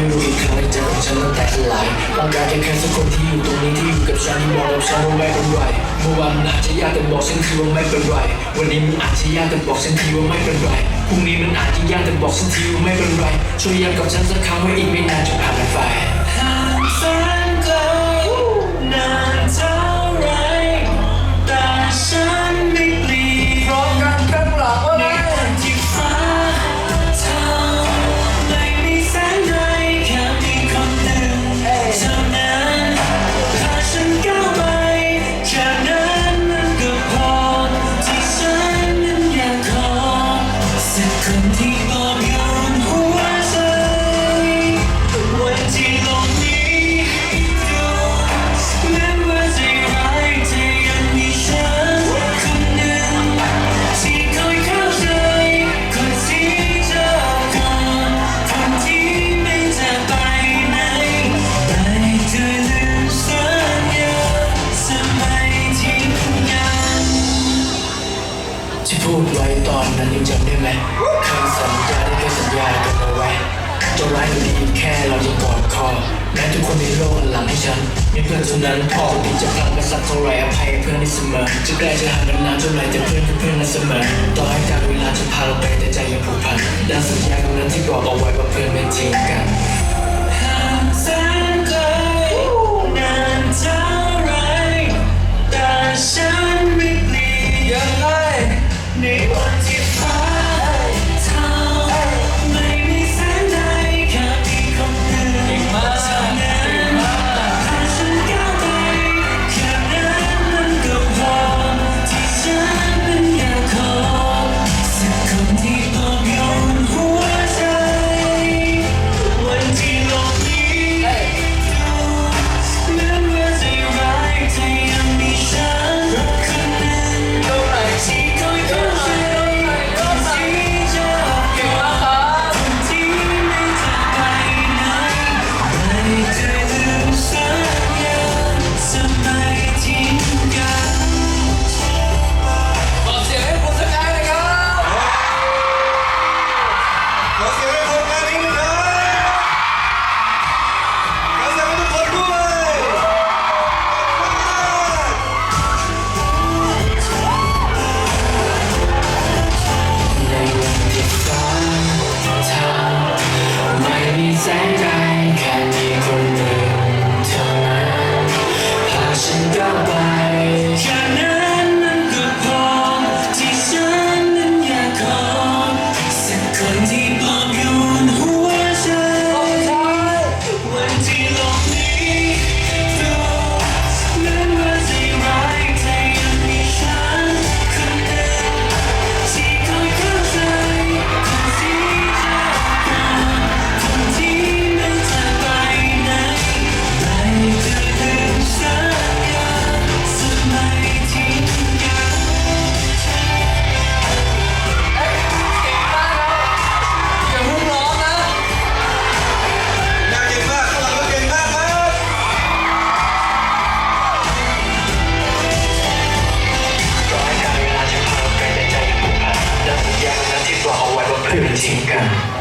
ไม่รู้อีกครั้งได้เจองฉันตั้งแต่หลายต้องการแค่แค่สักคนที่อยู่ตรงนี้ที่อยู่กับฉันที่บอกกับฉันว่าไม่เป็นไรเมื่อวานมันอาจจะยากแต่บอกฉันทีว่าไม่เป็นไร วันนี้มันอาจจะยากแต่บอกฉันทีว่าไม่เป็นไรพรุ่งนี้มันอาจจะยากแต่บอกฉันทีว่าไม่เป็นไรช่วยย้ำกับฉันสักครั้งว่าอีกไม่นานจะผ่านไป ที่พูดไว้ตอนนั้นยังจำได้ไหมคำสัญญาได้แค่สัญญากันเอาไว้จะร้ายหรือดีแค่เราจะกอดคอแม้ทุกคนในโลกหลังให้ฉันมีเพื่อนเท่านั้นพอที่จะพลังกันสักเท่าไรอภัยเพื่อนได้เสมอจะใกล้จะห่างกันนานเท่าไรแต่เพื่อนคือเพื่อนกันเสมอต่อให้การเวลาจะพาเราไปแต่ใจยังผูกพันดังสัญญาตรงนั้นที่บอกเอาไว้ว่าเพื่อนไม่ทิ้งกัน Amen.